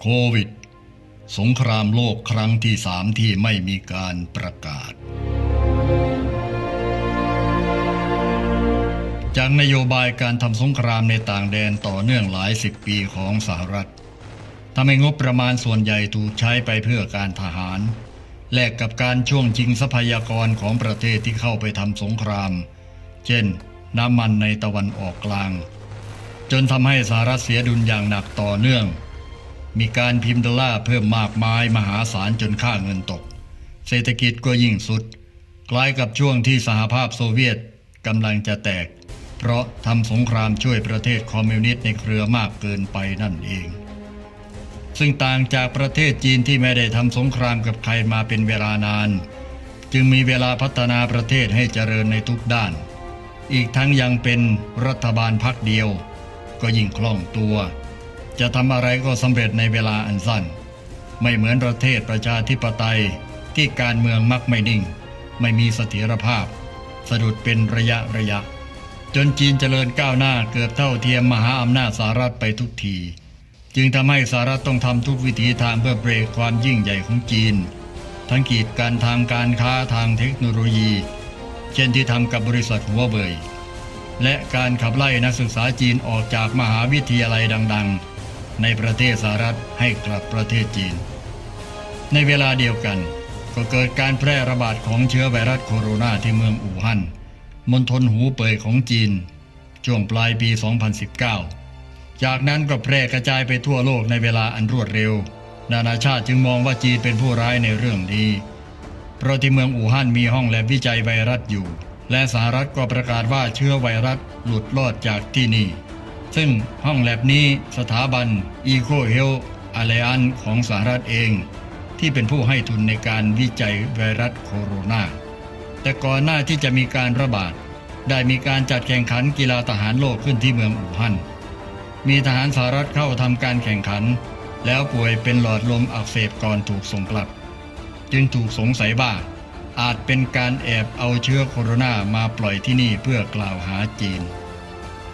โควิด สงครามโลกครั้งที่สามที่ไม่มีการประกาศ จากนโยบายการทำสงครามในต่างแดนต่อเนื่องหลายสิบปีของสหรัฐทำให้งบประมาณส่วนใหญ่ถูกใช้ไปเพื่อการทหาร แลกกับการช่วงชิงทรัพยากรของประเทศที่เข้าไปทำสงคราม เช่น น้ำมันในตะวันออกกลาง จนทำให้สหรัฐเสียดุลอย่างหนักต่อเนื่อง มีการพิมพ์ดอลลาร์เพิ่มมากมายมหาศาลจนค่าเงินตก เศรษฐกิจก็ยิ่งสุดคล้ายกับช่วงที่สหภาพโซเวียตกำลังจะแตก เพราะทำสงครามช่วยประเทศคอมมิวนิสต์ในเครือมากเกินไปนั่นเอง ซึ่งต่างจากประเทศจีนที่ไม่ได้ทำสงครามกับใครมาเป็นเวลานาน จึงมีเวลาพัฒนาประเทศให้เจริญในทุกด้าน อีกทั้งยังเป็นรัฐบาลพักเดียว ก็ยิ่งคล่องตัว จะทำอะไรก็สำเร็จในเวลาอันสั้น ไม่เหมือนประเทศประชาธิปไตยที่การเมืองมักไม่นิ่ง ไม่มีเสถียรภาพ สะดุดเป็นระยะระยะ จนจีนเจริญก้าวหน้าเกือบเท่าเทียมมหาอำนาจสหรัฐไปทุกที จึงทำให้สหรัฐต้องทำทุกวิถีทางเพื่อเบรกความยิ่งใหญ่ของจีน ทั้งกีดการทางการค้าทางเทคโนโลยี เช่นที่ทำกับบริษัทหัวเว่ยและการขับไล่นักศึกษาจีนออกจากมหาวิทยาลัยดัง ๆ ในประเทศสหรัฐให้กลับประเทศจีน ในเวลาเดียวกัน ก็เกิดการแพร่ระบาดของเชื้อไวรัสโคโรนาที่เมืองอู่ฮั่นมณฑลหูเป่ยของจีน ช่วงปลายปี 2019 จากนั้นก็แพร่กระจายไปทั่วโลกในเวลาอันรวดเร็ว นานาชาติจึงมองว่าจีนเป็นผู้ร้ายในเรื่องนี้ เพราะที่เมืองอู่ฮั่นมีห้องแลบวิจัยไวรัสอยู่ และสหรัฐก็ประกาศว่าเชื้อไวรัสหลุดรอดจากที่นี่ ซึ่งห้องแลบนี้สถาบัน Eco Health Alliance ของสหรัฐเอง ที่เป็นผู้ให้ทุนในการวิจัยไวรัสโคโรนา แต่ก่อนหน้าที่จะมีการระบาด ได้มีการจัดแข่งขันกีฬาทหารโลกขึ้นที่เมืองอู่ฮั่น มีทหารสหรัฐเข้าทำการแข่งขัน แล้วป่วยเป็นหลอดลมอักเสบก่อนถูกส่งกลับ จึงถูกสงสัยว่าอาจเป็นการแอบเอาเชื้อโคโรนามาปล่อยที่นี่เพื่อกล่าวหาจีน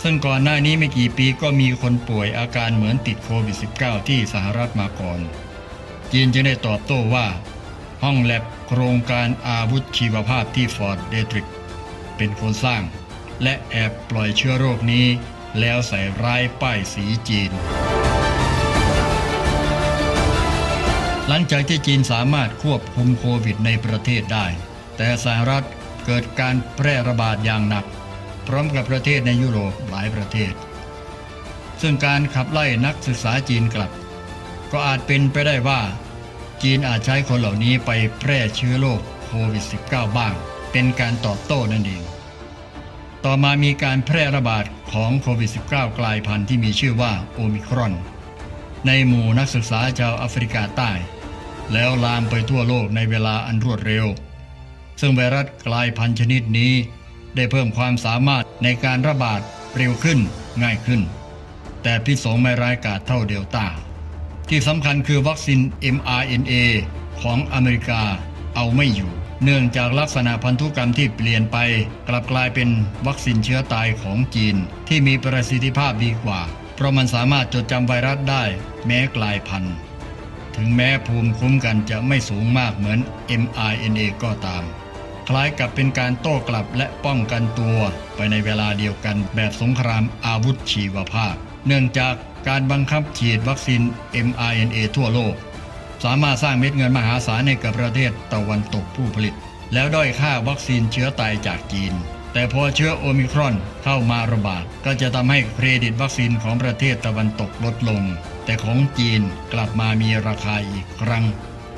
ซึ่งก่อนหน้านี้ไม่กี่ปีก็มีคนป่วยอาการเหมือนติดโควิด -19 ที่สหรัฐมาก่อน จีนจึงได้ตอบโต้ว่า ห้องแลบโครงการอาวุธชีวภาพที่ฟอร์ดเดทริก เป็นคนสร้าง และแอบปล่อยเชื้อโรคนี้ แล้วใส่ร้ายป้ายสีจีน หลังจากที่จีนสามารถควบคุมโควิดในประเทศได้ แต่สหรัฐเกิดการแพร่ระบาดอย่างหนัก พร้อมกับประเทศในยุโรปหลายประเทศ ซึ่งการขับไล่นักศึกษาจีนกลับ ก็อาจเป็นไปได้ว่า จีนอาจใช้คนเหล่านี้ไปแพร่เชื้อโรคโควิด -19 บ้าง เป็นการตอบโต้นั่นเอง ต่อมามีการแพร่ระบาดของโควิด -19 กลายพันธุ์ที่มีชื่อว่าโอมิครอน ในหมู่นักศึกษาชาวแอฟริกาใต้ แล้วลามไปทั่วโลกในเวลาอันรวดเร็ว ซึ่งไวรัสกลายพันธุ์ชนิดนี้ ได้เพิ่มความสามารถในการระบาดเร็วขึ้นง่ายขึ้น แต่พิษสงไม่ร้ายกาจเท่าเดลต้า ที่สำคัญคือวัคซีน mRNA ของอเมริกาเอาไม่อยู่ เนื่องจากลักษณะพันธุกรรมที่เปลี่ยนไป กลับกลายเป็นวัคซีนเชื้อตายของจีน ที่มีประสิทธิภาพดีกว่า เพราะมันสามารถจดจำไวรัสได้ แม้กลายพันธุ์ถึงแม้ภูมิคุ้มกันจะไม่สูงมากเหมือน mRNA ก็ตาม คล้ายกับเป็นการโต้กลับและป้องกันตัวไปในเวลาเดียวกันแบบสงครามอาวุธชีวภาพ เนื่องจากการบังคับฉีดวัคซีน mRNA ทั่วโลก สามารถสร้างเม็ดเงินมหาศาลให้กับประเทศตะวันตกผู้ผลิต แล้วด้อยค่าวัคซีนเชื้อตายจากจีน แต่พอเชื้อโอมิครอนเข้ามาระบาด ก็จะทำให้เครดิตวัคซีนของประเทศตะวันตกลดลง แต่ของจีนกลับมามีราคาอีกครั้ง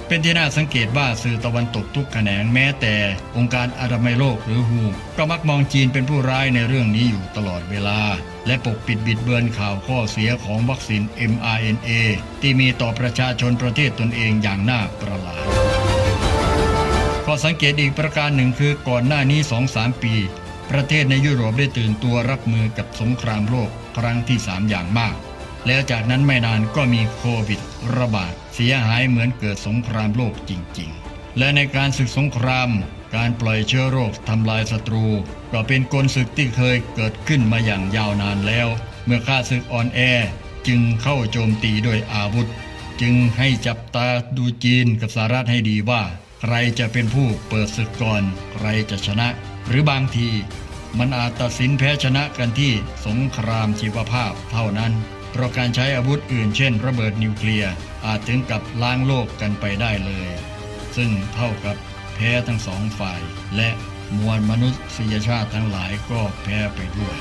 เป็นที่น่าสังเกตว่าสื่อตะวันตกทุกแขนงแม้แต่ องค์การอนามัยโลกหรือฮูก็มักมองจีนเป็นผู้ร้ายในเรื่องนี้อยู่ตลอดเวลา และปกปิดบิดเบือนข่าวข้อเสียของวัคซีน mRNA ที่มีต่อประชาชนประเทศตนเองอย่างน่าประหลาดข้อสังเกตอีกประการหนึ่งคือก่อนหน้านี้ 2-3 ปี ประเทศในยุโรปได้ตื่นตัวรับมือกับสงครามโลกครั้งที่ 3 อย่างมาก แล้วจากนั้นไม่นานก็มีโควิด ระบาด เสียหายเหมือนเกิดสงครามโลกจริง ๆ และในการศึกสงคราม การปล่อยเชื้อโรคทำลายศัตรู ก็เป็นกลศึกที่เคยเกิดขึ้นมาอย่างยาวนานแล้ว เมื่อข้าศึกอ่อนแอจึงเข้าโจมตีด้วยอาวุธ จึงให้จับตาดูจีนกับสหรัฐให้ดีว่า ใครจะเป็นผู้เปิดศึกก่อนใครจะชนะ หรือบางที มันอาจตัดสินแพ้ชนะกันที่สงครามชีวภาพเท่านั้น เพราะการใช้อาวุธอื่นเช่น ระเบิดนิวเคลียร์อาจถึงกับล้างโลกกันไปได้เลย ซึ่งเท่ากับแพ้ทั้งสองฝ่าย และมวลมนุษยชาติทั้งหลายก็แพ้ไปด้วย